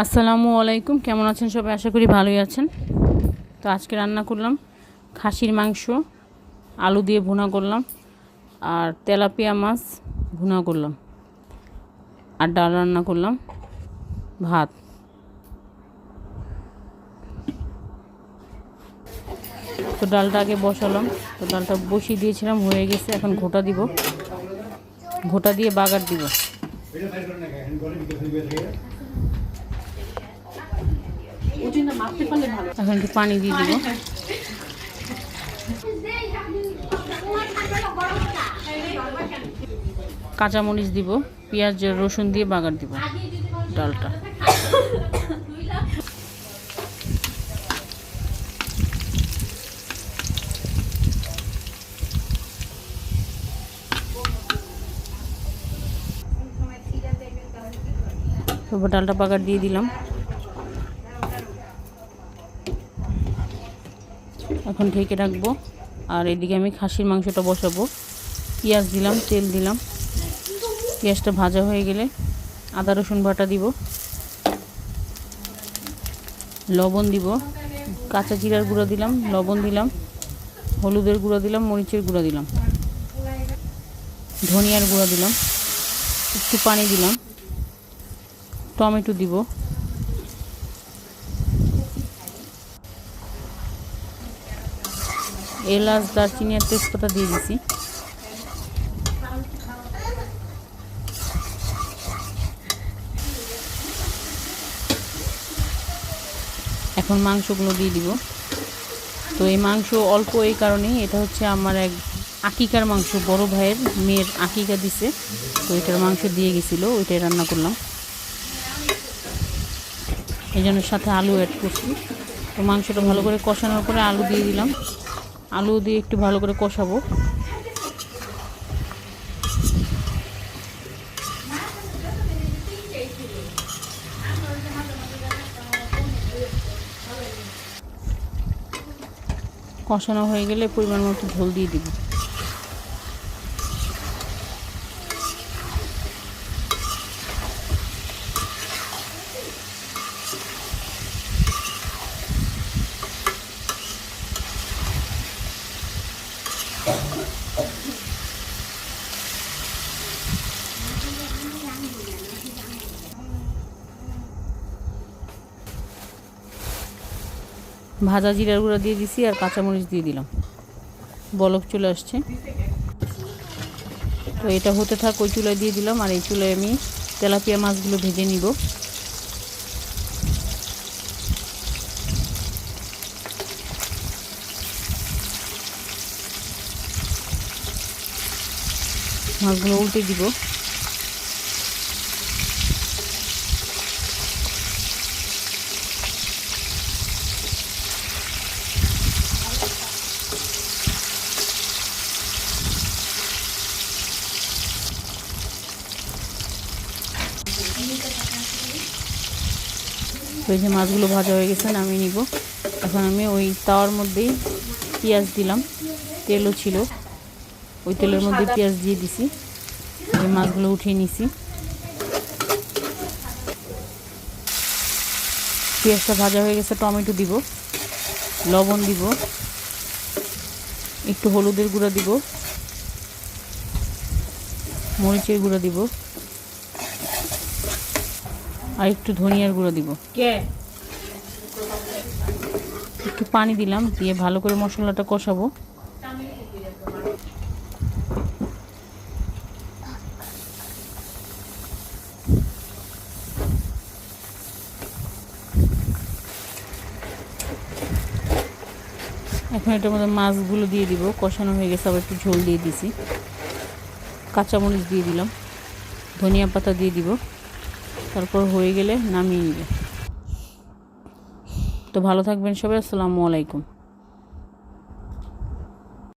আসসালামু আলাইকুম, কেমন আছেন সবাই? আশা করি ভালোই আছেন। তো আজকে রান্না করলাম খাসির মাংস, আলু দিয়ে ভুনা করলাম, আর তেলাপিয়া মাছ ভুনা করলাম, আর ডাল রান্না করলাম, ভাত। তো ডালটা আগে বসালাম, তো ডালটা বসিয়ে দিয়েছিলাম, হয়ে গেছে, এখন ঘোটা দিব। ঘোটা দিয়ে বাগার দিব। এখন একটু পানি দিয়ে দিব কাঁচামরিচ দিব, পেঁয়াজ, রসুন দিয়ে বাগার দিব, ডালটা। ডালটা বাগার দিয়ে দিলাম। এখন ঢেকে রাখব। আর এদিকে আমি খাসির মাংসটা বসাবো। পেঁয়াজ দিলাম, তেল দিলাম। পেঁয়াজটা ভাজা হয়ে গেলে আদা, রসুন বাটা দিব। লবণ দিব। কাঁচা জিরার গুঁড়ো দিলাম, লবণ দিলাম। হলুদের গুঁড়ো দিলাম, মরিচের গুঁড়ো দিলাম। ধনিয়ার গুঁড়ো দিলাম। একটু পানি দিলাম। টমেটো দিব। এলাচ দারচিনি আর তেজপাতা দিয়ে দিছি। এখন মাংসগুলো দিয়ে দিব। তো এই মাংস অল্প এই কারণেই, এটা হচ্ছে আমার এক আকিকার মাংস, বড় ভাইয়ের মেয়ের আকিকা দিছে। তো এটার মাংস দিয়ে গেছিল, ওইটাই রান্না করলাম। এই জন্য সাথে আলু অ্যাড করছি। তো মাংসটা ভালো করে কষানোর পরে আলু দিয়ে দিলাম। আলু দিয়ে একটু ভালো করে কষাবো। কষানো হয়ে গেলে পরিমাণ মতো ঝোল দিয়ে দিব। ভাজা জিরার গুঁড়া দিয়ে দিছি আর কাঁচামরিচ দিয়ে দিলাম। বলক চলে আসছে। তো এটা হতে থাক ওই চুলায় দিয়ে দিলাম আর এই চুলায় আমি তেলাপিয়া মাছগুলো ভেজে নিব। মাছগুলো উল্টে দিব। এই যে মাছগুলো ভাজা হয়ে গেছে নামিয়ে নিব। এখন আমি ওই তাওয়ার মধ্যেই পেঁয়াজ দিলাম। তেলও ছিল। ওই তেলের মধ্যে পেঁয়াজ দিয়ে দিছি। এই মাছগুলো উঠিয়ে নিছি। পেঁয়াজটা ভাজা হয়ে গেছে টমেটো দিব লবণ দিব একটু হলুদের গুঁড়া দিব মরিচের গুঁড়া দিব। আর একটু ধনিয়ার গুঁড়ো দিব। একটু পানি দিলাম দিয়ে ভালো করে মশলাটা কষাবো। এখন এটার মধ্যে মাছগুলো দিয়ে দিব কষানো হয়ে গেছে আবার একটু ঝোল দিয়ে দিছি। কাঁচামরিচ দিয়ে দিলাম ধনিয়া পাতা দিয়ে দিব। তারপর হয়ে গেলে নামিয়ে নিবে। তো ভালো থাকবেন সবাই আসসালামু আলাইকুম।